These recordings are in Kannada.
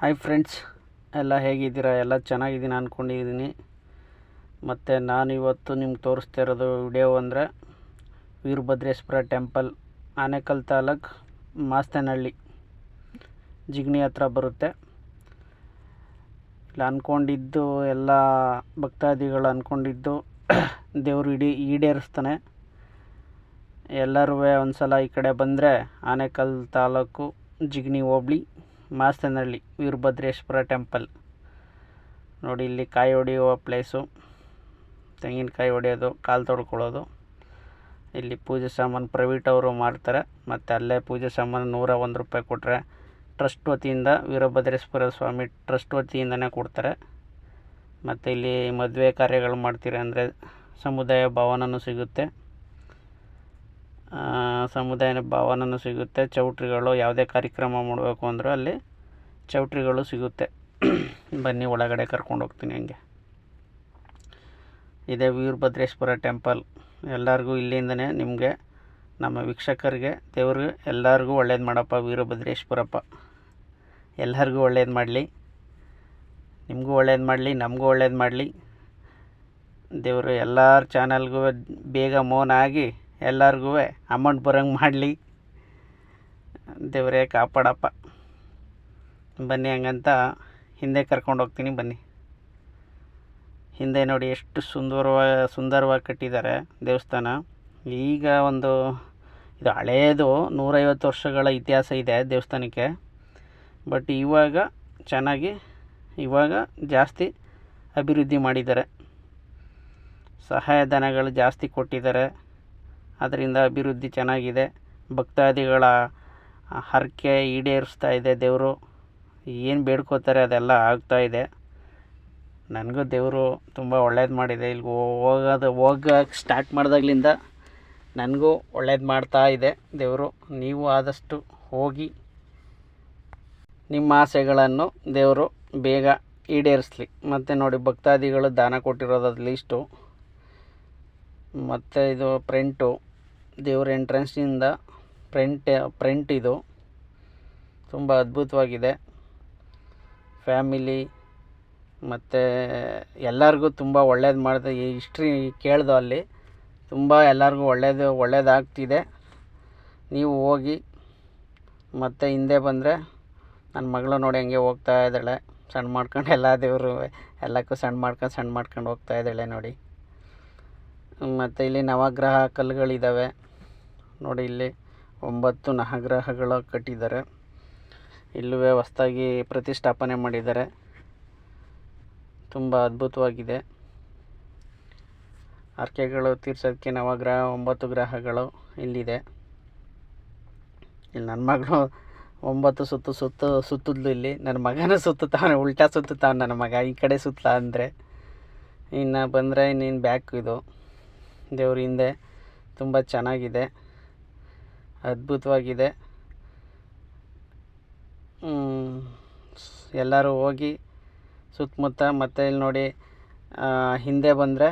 ಹಾಯ್ ಫ್ರೆಂಡ್ಸ್ ಎಲ್ಲ ಹೇಗಿದ್ದೀರಾ? ಎಲ್ಲ ಚೆನ್ನಾಗಿದ್ದೀನಿ ಅಂದ್ಕೊಂಡಿದ್ದೀನಿ ಮತ್ತು ನಾನಿವತ್ತು ನಿಮ್ಗೆ ತೋರಿಸ್ತಾ ಇರೋದು ವಿಡಿಯೋ ಅಂದರೆ ವೀರಭದ್ರೇಶ್ವರ ಟೆಂಪಲ್ ಆನೇಕಲ್ ತಾಲೂಕು, ಮಾಸ್ತೇನಹಳ್ಳಿ, ಜಿಗ್ನಿ ಹತ್ರ ಬರುತ್ತೆ. ಇಲ್ಲಿ ಅಂದ್ಕೊಂಡಿದ್ದು ಎಲ್ಲ ಭಕ್ತಾದಿಗಳು ಅಂದ್ಕೊಂಡಿದ್ದು ದೇವರು ಇಡೀ ಈಡೇರಿಸ್ತಾನೆ. ಎಲ್ಲರೂ ಒಂದು ಸಲ ಈ ಕಡೆ ಬಂದರೆ ಆನೇಕಲ್ ತಾಲೂಕು, ಜಿಗ್ನಿ ಹೋಬ್ಳಿ. ಮಾಸ್ತನಹಳ್ಳಿ, ವೀರಭದ್ರೇಶ್ವರ ಟೆಂಪಲ್ ನೋಡಿ, ಇಲ್ಲಿ ಕಾಯಿ ಹೊಡೆಯುವ ಪ್ಲೇಸು ತೆಂಗಿನಕಾಯಿ ಹೊಡೆಯೋದು, ಕಾಲು ತೊಳ್ಕೊಳ್ಳೋದು. ಇಲ್ಲಿ ಪೂಜೆ ಸಾಮಾನು ಪ್ರೈವೇಟ್ ಅವರು ಮಾಡ್ತಾರೆ. ಮತ್ತು ಅಲ್ಲೇ ಪೂಜೆ ಸಾಮಾನು ನೂರ ಒಂದು ರೂಪಾಯಿ ಕೊಟ್ಟರೆ ಟ್ರಸ್ಟ್ ವತಿಯಿಂದ ವೀರಭದ್ರೇಶ್ವರ ಸ್ವಾಮಿ ಟ್ರಸ್ಟ್ ವತಿಯಿಂದನೇ ಕೊಡ್ತಾರೆ. ಮತ್ತು ಇಲ್ಲಿ ಮದುವೆ ಕಾರ್ಯಗಳು ಮಾಡ್ತೀರಿ ಅಂದರೆ ಸಮುದಾಯ ಭವನವೂ ಸಿಗುತ್ತೆ. ಸಮುದಾಯ ಭವನನೂ ಸಿಗುತ್ತೆ. ಚೌಟ್ರಿಗಳು ಯಾವುದೇ ಕಾರ್ಯಕ್ರಮ ಮಾಡಬೇಕು ಅಂದರೂ ಅಲ್ಲಿ ಚೌಟ್ರಿಗಳು ಸಿಗುತ್ತೆ. ಬನ್ನಿ, ಒಳಗಡೆ ಕರ್ಕೊಂಡು ಹೋಗ್ತೀನಿ ಹಂಗೆ. ಇದೇ ವೀರಭದ್ರೇಶ್ವರ ಟೆಂಪಲ್. ಎಲ್ಲರಿಗೂ ಇಲ್ಲಿಂದನೇ ನಿಮಗೆ, ನಮ್ಮ ವೀಕ್ಷಕರಿಗೆ, ದೇವ್ರಿಗೆ ಎಲ್ಲರಿಗೂ ಒಳ್ಳೇದು ಮಾಡಪ್ಪ ವೀರಭದ್ರೇಶ್ವರಪ್ಪ. ಎಲ್ಲರಿಗೂ ಒಳ್ಳೇದು ಮಾಡಲಿ. ನಿಮಗೂ ಒಳ್ಳೇದು ಮಾಡಲಿ, ನಮಗೂ ಒಳ್ಳೇದು ಮಾಡಲಿ. ದೇವರು ಎಲ್ಲರ ಚಾನಲ್ಗೂ ಬೇಗ ಮೋನ್ ಆಗಿ ಎಲ್ಲರಿಗೂ ಅಮೌಂಟ್ ಬರೋಂಗೆ ಮಾಡಲಿ. ದೇವರೇ ಕಾಪಾಡಪ್ಪ. ಬನ್ನಿ ಹಂಗಂತ ಹಿಂದೆ ಕರ್ಕೊಂಡು ಹೋಗ್ತೀನಿ ಬನ್ನಿ. ಹಿಂದೆ ನೋಡಿ ಎಷ್ಟು ಸುಂದರವಾಗಿ ಸುಂದರವಾಗಿ ಕಟ್ಟಿದ್ದಾರೆ ದೇವಸ್ಥಾನ. ಈಗ ಒಂದು ಇದು ಹಳೇದು ನೂರೈವತ್ತು ವರ್ಷಗಳ ಇತಿಹಾಸ ಇದೆ ದೇವಸ್ಥಾನಕ್ಕೆ. ಬಟ್ ಇವಾಗ ಚೆನ್ನಾಗಿ, ಇವಾಗ ಜಾಸ್ತಿ ಅಭಿವೃದ್ಧಿ ಮಾಡಿದ್ದಾರೆ. ಸಹಾಯಧನಗಳು ಜಾಸ್ತಿ ಕೊಟ್ಟಿದ್ದಾರೆ. ಅದರಿಂದ ಅಭಿವೃದ್ಧಿ ಚೆನ್ನಾಗಿದೆ. ಭಕ್ತಾದಿಗಳ ಹರಕೆ ಈಡೇರಿಸ್ತಾ ಇದೆ ದೇವರು. ಏನು ಬೇಡ್ಕೋತಾರೆ ಅದೆಲ್ಲ ಆಗ್ತಾ ಇದೆ. ನನಗೂ ದೇವರು ತುಂಬ ಒಳ್ಳೇದು ಮಾಡಿದೆ. ಇಲ್ಲಿ ಹೋಗೋದು ಹೋಗಕ್ಕೆ ಸ್ಟಾರ್ಟ್ ಮಾಡಿದಾಗ್ಲಿಂದ ನನಗೂ ಒಳ್ಳೇದು ಮಾಡ್ತಾ ಇದೆ ದೇವರು. ನೀವು ಆದಷ್ಟು ಹೋಗಿ ನಿಮ್ಮ ಆಸೆಗಳನ್ನು ದೇವರು ಬೇಗ ಈಡೇರಿಸಲಿ. ಮತ್ತು ನೋಡಿ, ಭಕ್ತಾದಿಗಳು ದಾನ ಕೊಟ್ಟಿರೋದು ಅದು ಲೀಸ್ಟು ಮತ್ತು ಇದು ಪ್ರಿಂಟು ದೇವ್ರ ಎಂಟ್ರೆನ್ಸಿಂದ ಫ್ರಂಟ್ ಪ್ರಿಂಟ್ ಇದು. ತುಂಬ ಅದ್ಭುತವಾಗಿದೆ. ಫ್ಯಾಮಿಲಿ ಮತ್ತು ಎಲ್ಲರಿಗೂ ತುಂಬ ಒಳ್ಳೇದು ಮಾಡಿದೆ ಈ ಹಿಸ್ಟ್ರಿ ಕೇಳ್ದು ಅಲ್ಲಿ. ತುಂಬ ಎಲ್ಲರಿಗೂ ಒಳ್ಳೇದು, ಒಳ್ಳೇದಾಗ್ತಿದೆ. ನೀವು ಹೋಗಿ ಮತ್ತು ಹಿಂದೆ ಬಂದರೆ ನನ್ನ ಮಗಳು ನೋಡಿ ಹಂಗೆ ಹೋಗ್ತಾ ಇದ್ದಾಳೆ. ಸಣ್ಣ ಮಾಡ್ಕೊಂಡು ಎಲ್ಲ ದೇವರು ಎಲ್ಲಕ್ಕೂ ಸಣ್ಣ ಮಾಡ್ಕೊಂಡು ಸಣ್ಣ ಮಾಡ್ಕೊಂಡು ಹೋಗ್ತಾ ಇದ್ದಾಳೆ ನೋಡಿ. ಮತ್ತು ಇಲ್ಲಿ ನವಗ್ರಹ ಕಲ್ಲುಗಳಿದ್ದಾವೆ ನೋಡಿ ಇಲ್ಲಿ ಒಂಬತ್ತು ನವಗ್ರಹಗಳು ಕಟ್ಟಿದ್ದಾರೆ. ಇಲ್ಲೂ ಹೊಸ್ದಾಗಿ ಪ್ರತಿಷ್ಠಾಪನೆ ಮಾಡಿದ್ದಾರೆ. ತುಂಬ ಅದ್ಭುತವಾಗಿದೆ. ಹರಕೆಗಳು ತೀರ್ಸೋದಕ್ಕೆ ನವಗ್ರಹ ಒಂಬತ್ತು ಗ್ರಹಗಳು ಇಲ್ಲಿದೆ. ಇಲ್ಲಿ ನನ್ನ ಮಗಳು ಒಂಬತ್ತು ಸುತ್ತು ಸುತ್ತು ಸುತ್ತಿದ್ಲು ಇಲ್ಲಿ. ನನ್ನ ಮಗನೂ ಸುತ್ತುತ್ತಾನೆ, ಉಲ್ಟಾ ಸುತ್ತುತ್ತಾನೆ ನನ್ನ ಮಗ. ಈ ಕಡೆ ಸುತ್ತಲ ಅಂದರೆ. ಇನ್ನು ಬಂದರೆ ಇನ್ನೇನು ಬ್ಯಾಕ್ ಇದು. ದೇವ್ರ ಹಿಂದೆ ತುಂಬ ಚೆನ್ನಾಗಿದೆ, ಅದ್ಭುತವಾಗಿದೆ. ಎಲ್ಲರೂ ಹೋಗಿ ಸುತ್ತಮುತ್ತ ಮತ್ತು ಇಲ್ಲಿ ನೋಡಿ ಹಿಂದೆ ಬಂದರೆ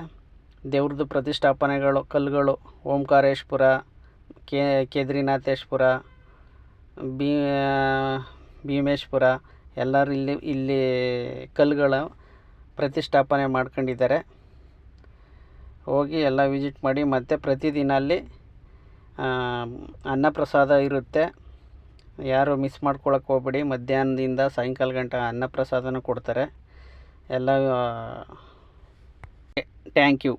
ದೇವ್ರದ್ದು ಪ್ರತಿಷ್ಠಾಪನೆಗಳು, ಕಲ್ಲುಗಳು, ಓಂಕಾರೇಶ್ಪುರ, ಕೆ ಕೇದ್ರಿನಾಥೇಶ್ವರ ಬೀ ಭೀಮೇಶ್ವರ ಎಲ್ಲರೂ ಇಲ್ಲಿ ಇಲ್ಲಿ ಕಲ್ಲುಗಳ ಪ್ರತಿಷ್ಠಾಪನೆ ಮಾಡ್ಕೊಂಡಿದ್ದಾರೆ. ಹೋಗಿ ಎಲ್ಲ ವಿಸಿಟ್ ಮಾಡಿ, ಮತ್ತು ಪ್ರತಿದಿನ ಅಲ್ಲಿ ಅನ್ನಪ್ರಸಾದ ಇರುತ್ತೆ. ಯಾರು ಮಿಸ್ ಮಾಡ್ಕೊಳಕ್ಕೆ ಹೋಗ್ಬೇಡಿ. ಮಧ್ಯಾಹ್ನದಿಂದ ಸಾಯಂಕಾಲ ಗಂಟ ಅನ್ನಪ್ರಸಾದನೂ ಕೊಡ್ತಾರೆ. ಎಲ್ಲ ಟ್ಯಾಂಕ್ ಯು